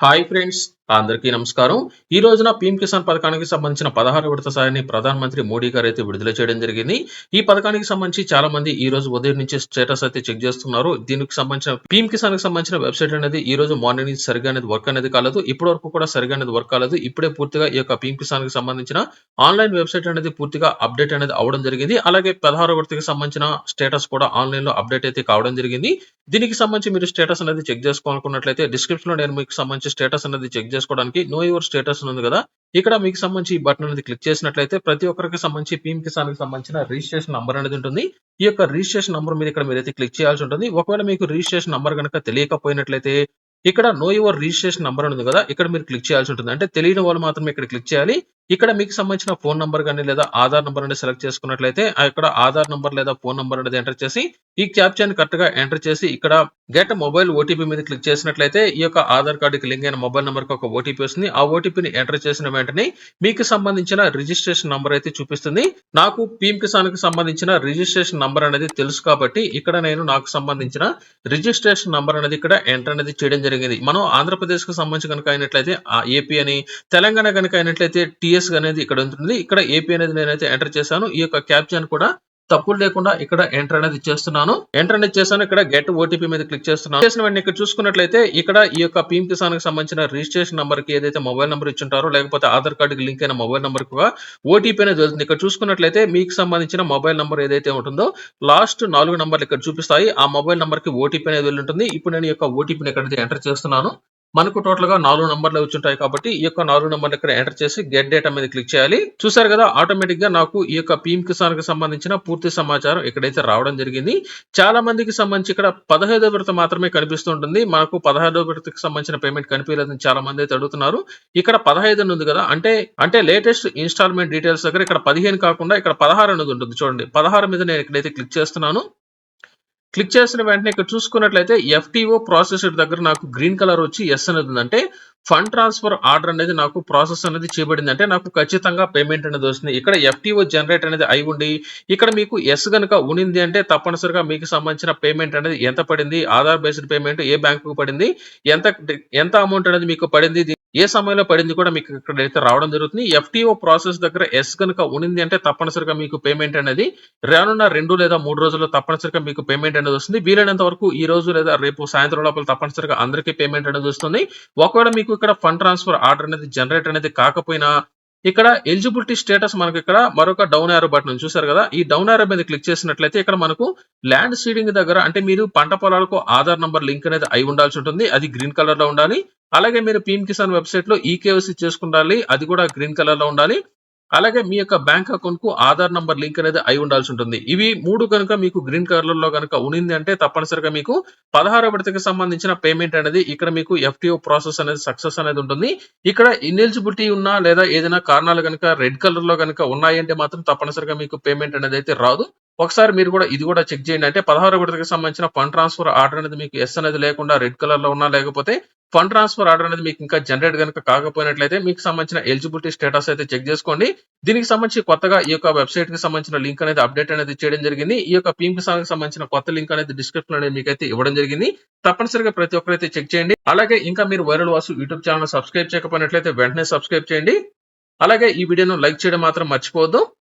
Hi friends అందరికీ నమస్కారం. ఈ రోజున పీఎం కిసాన్ పథకానికి సంబంధించిన పదహారు విడత సాయాన్ని ప్రధానమంత్రి మోడీ గారు అయితే విడుదల చేయడం జరిగింది. ఈ పథకానికి సంబంధించి చాలా మంది ఈ రోజు ఉదయం నుంచి స్టేటస్ అయితే చెక్ చేస్తున్నారు. దీనికి సంబంధించిన పీఎం కిసాన్కి సంబంధించిన వెబ్సైట్ అనేది ఈ రోజు మార్నింగ్ నుంచి సరిగా అనేది వర్క్ అనేది కాలేదు. ఇప్పటి వరకు కూడా సరిగా అనేది వర్క్ కాలేదు. ఇప్పుడే పూర్తిగా ఈ యొక్క పీఎం కిసాన్కి సంబంధించిన ఆన్లైన్ వెబ్సైట్ అనేది పూర్తిగా అప్డేట్ అనేది అవడం జరిగింది. అలాగే పదహారు విడతకి సంబంధించిన స్టేటస్ కూడా ఆన్లైన్లో అప్డేట్ అయితే కావడం జరిగింది. దీనికి సంబంధించి మీరు స్టేటస్ అనేది చెక్ చేసుకోవాలనుకున్నట్లయితే డిస్క్రిప్షన్లో నేను మీకు సంబంధించి స్టేటస్ అనేది చెక్ చేసుకోవడానికి నో యువర్ స్టేటస్ ఉంది కదా. ఇక్కడ మీకు సంబంధించి ఈ బటన్ అనేది క్లిక్ చేసినట్లయితే ప్రతి ఒక్కరికి సంబంధించి పీఎం కిసాన్కి సంబంధించిన రిజిస్ట్రేషన్ నంబర్ అనేది ఉంటుంది. ఈ యొక్క రిజిస్ట్రేషన్ నంబర్ మీద ఇక్కడ మీరైతే క్లిక్ చేయాల్సి ఉంటుంది. ఒకవేళ మీకు రిజిస్ట్రేషన్ నంబర్ కనుక తెలియకపోయినట్లయితే ఇక్కడ నో యువర్ రిజిస్ట్రేషన్ నంబర్ ఉంది కదా ఇక్కడ మీరు క్లిక్ చేయాల్సి ఉంటుంది. అంటే తెలియని వాళ్ళు మాత్రమే ఇక్కడ క్లిక్ చేయాలి. ఇక్కడ మీకు సంబంధించిన ఫోన్ నంబర్ కానీ లేదా ఆధార్ నంబర్ అనేది సెలెక్ట్ చేసుకున్నట్లయితే ఆ ఇక్కడ ఆధార్ నంబర్ లేదా ఫోన్ నంబర్ అనేది ఎంటర్ చేసి ఈ క్యాప్చాని కరెక్ట్గా ఎంటర్ చేసి ఇక్కడ గెట్ మొబైల్ ఓటీపీ మీద క్లిక్ చేసినట్లయితే ఈ యొక్క ఆధార్ కార్డుకి లింక్ అయిన మొబైల్ నంబర్కి ఒక ఓటీపీ వస్తుంది. ఆ ఓటీపీని ఎంటర్ చేసిన వెంటనే మీకు సంబంధించిన రిజిస్ట్రేషన్ నంబర్ అయితే చూపిస్తుంది. నాకు పీఎం కిసాన్కి సంబంధించిన రిజిస్ట్రేషన్ నంబర్ అనేది తెలుసు కాబట్టి ఇక్కడ నేను నాకు సంబంధించిన రిజిస్ట్రేషన్ నంబర్ అనేది ఇక్కడ ఎంటర్ అనేది చేయడం జరిగింది. మనం ఆంధ్రప్రదేశ్కు సంబంధించి కనుక అయినట్లయితే ఏపీ అని తెలంగాణ కనుక అయినట్లయితే టిఎస్ అనేది ఇక్కడ ఉంటుంది. ఇక్కడ ఏపీ అనేది నేనైతే ఎంటర్ చేశాను. ఈ యొక్క క్యాప్చాన్ కూడా తప్పులు లేకుండా ఇక్కడ ఎంటర్ అనేది చేస్తున్నాను. ఎంటర్ అనేది చేశాను. ఇక్కడ గెట్ ఓటీపీ మీద క్లిక్ చేస్తున్నాను. చేసిన వెంటనే ఇక్కడ చూసుకున్నట్లయితే ఇక్కడ ఈ యొక్క పీఎం కిసాన్కి సంబంధించిన రిజిస్ట్రేషన్ నంబర్కి ఏదైతే మొబైల్ నంబర్ ఇచ్చింటారో లేకపోతే ఆధార్ కార్డుకి లింక్ అయిన మొబైల్ నంబర్ కూడా ఓటీపీ అనేది వెళ్తుంది ఇక్కడ చూసుకున్నట్లయితే మీకు సంబంధించిన మొబైల్ నంబర్ ఏదైతే ఉంటుందో లాస్ట్ నాలుగు నంబర్లు ఇక్కడ చూపిస్తాయి. ఆ మొబైల్ నంబర్కి ఓటీపీ అనేది వెళ్ళి ఉంటుంది. ఇప్పుడు నేను ఈ యొక్క ఓటీపీని ఇక్కడ ఎంటర్ చేస్తున్నాను. మనకు టోటల్గా నాలుగు నంబర్లు వచ్చుంటాయి కాబట్టి ఈ యొక్క నాలుగు నంబర్లు ఇక్కడ ఎంటర్ చేసి గెట్ డేటా మీద క్లిక్ చేయాలి. చూసారు కదా ఆటోమేటిక్గా నాకు ఈ యొక్క పీఎం కిసాన్కి సంబంధించిన పూర్తి సమాచారం ఇక్కడైతే రావడం జరిగింది. చాలా మందికి సంబంధించి ఇక్కడ పదహైదో విడత మాత్రమే కనిపిస్తుంటుంది మనకు పదహైదో విడతకి సంబంధించిన పేమెంట్ కనిపించలేదని చాలా మంది అయితే అడుగుతున్నారు. ఇక్కడ పదహైదు ఉంది కదా అంటే అంటే లేటెస్ట్ ఇన్స్టాల్మెంట్ డీటెయిల్స్ దగ్గర ఇక్కడ పదిహేను కాకుండా ఇక్కడ పదహారు అనేది ఉంటుంది. చూడండి పదహారు మీద నేను ఇక్కడైతే క్లిక్ చేస్తున్నాను. క్లిక్ చేసిన వెంటనే ఇక్కడ చూసుకున్నట్లయితే ఎఫ్టీఓ ప్రాసెసర్ దగ్గర నాకు గ్రీన్ కలర్ వచ్చి ఎస్ అనేది ఉందంటే అంటే ఫండ్ ట్రాన్స్ఫర్ ఆర్డర్ అనేది నాకు ప్రాసెస్ అనేది చేయబడింది. అంటే నాకు ఖచ్చితంగా పేమెంట్ అనేది వస్తుంది. ఇక్కడ ఎఫ్టీఓ జనరేట్ అనేది అయి ఉండి ఇక్కడ మీకు ఎస్ గనుక ఉనింది అంటే తప్పనిసరిగా మీకు సంబంధించిన పేమెంట్ అనేది ఎంత పడింది? ఆధార్ బేస్డ్ పేమెంట్ ఏ బ్యాంకుకు పడింది? ఎంత ఎంత అమౌంట్ అనేది మీకు పడింది? ఏ సమయంలో పడింది కూడా మీకు ఇక్కడ అయితే రావడం జరుగుతుంది. ఎఫ్టీఓ ప్రాసెస్ దగ్గర ఎస్ కనుక ఉనింది అంటే తప్పనిసరిగా మీకు పేమెంట్ అనేది రానున్న రెండు లేదా మూడు రోజుల్లో తప్పనిసరిగా మీకు పేమెంట్ అనేది వస్తుంది. వీలైనంత వరకు ఈ రోజు లేదా రేపు సాయంత్రం లోపల తప్పనిసరిగా అందరికీ పేమెంట్ అనేది వస్తుంది. ఒకవేళ మీకు ఇక్కడ ఫండ్ ట్రాన్స్ఫర్ ఆర్డర్ అనేది జనరేట్ అనేది కాకపోయినా ఇక్కడ ఎలిజిబిలిటీ స్టేటస్ మనకి ఇక్కడ మరొక డౌన్ యారో బటన్ చూసారు కదా? ఈ డౌన్ యారో మీద క్లిక్ చేసినట్లయితే ఇక్కడ మనకు ల్యాండ్ సీడింగ్ దగ్గర అంటే మీరు పంట పొలాలకు ఆధార్ నంబర్ లింక్ అనేది అయి ఉండాల్సి ఉంటుంది. అది గ్రీన్ కలర్లో ఉండాలి. అలాగే మీరు పీఎం కిసాన్ వెబ్సైట్లో ఈకేవైసీ చేసుకుండాలి అది కూడా గ్రీన్ కలర్లో ఉండాలి. అలాగే మీ యొక్క బ్యాంక్ అకౌంట్కు ఆధార్ నంబర్ లింక్ అనేది అయి ఉండాల్సి ఉంటుంది. ఇవి మూడు కనుక మీకు గ్రీన్ కలర్లో కనుక ఉనింది అంటే తప్పనిసరిగా మీకు పదహారో విడతకి సంబంధించిన పేమెంట్ అనేది ఇక్కడ మీకు ఎఫ్టీఓ ప్రాసెస్ అనేది సక్సెస్ అనేది ఉంటుంది. ఇక్కడ ఇన్ఎలిజిబిలిటీ ఉన్నా లేదా ఏదైనా కారణాలు కనుక రెడ్ కలర్లో కనుక ఉన్నాయంటే మాత్రం తప్పనిసరిగా మీకు పేమెంట్ అనేది అయితే రాదు. ఒకసారి మీరు కూడా ఇది కూడా చెక్ చేయండి. అంటే పదహారు విడతకి సంబంధించిన ఫండ్ ట్రాన్స్ఫర్ ఆర్డర్ అనేది మీకు ఎస్ అనేది లేకుండా రెడ్ కలర్లో ఉన్నా లేకపోతే ఫండ్ ట్రాన్స్ఫర్ ఆర్డర్ అనేది మీకు ఇంకా జనరేట్ కనుక కాకపోయినట్లయితే మీకు సంబంధించిన ఎలిజిబిలిటీ స్టేటస్ అయితే చెక్ చేసుకోండి. దీనికి సంబంధించి కొత్తగా ఈ యొక్క వెబ్సైట్కి సంబంధించిన లింక్ అనేది అప్డేట్ అనేది చేయడం జరిగింది. ఈ యొక్క పీఎం కిసాన్కి సంబంధించిన కొత్త లింక్ అనేది డిస్క్రిప్షన్ అనేది మీకు అయితే ఇవ్వడం జరిగింది. తప్పనిసరిగా ప్రతి ఒక్కరైతే చెక్ చేయండి. అలాగే ఇంకా మీరు viral Vasu YouTube channel subscribe చేయకపోయినట్లయితే వెంటనే సబ్స్క్రైబ్ చేయండి. అలాగే ఈ వీడియోను లైక్ చేయడం మాత్రం మర్చిపోవద్దు.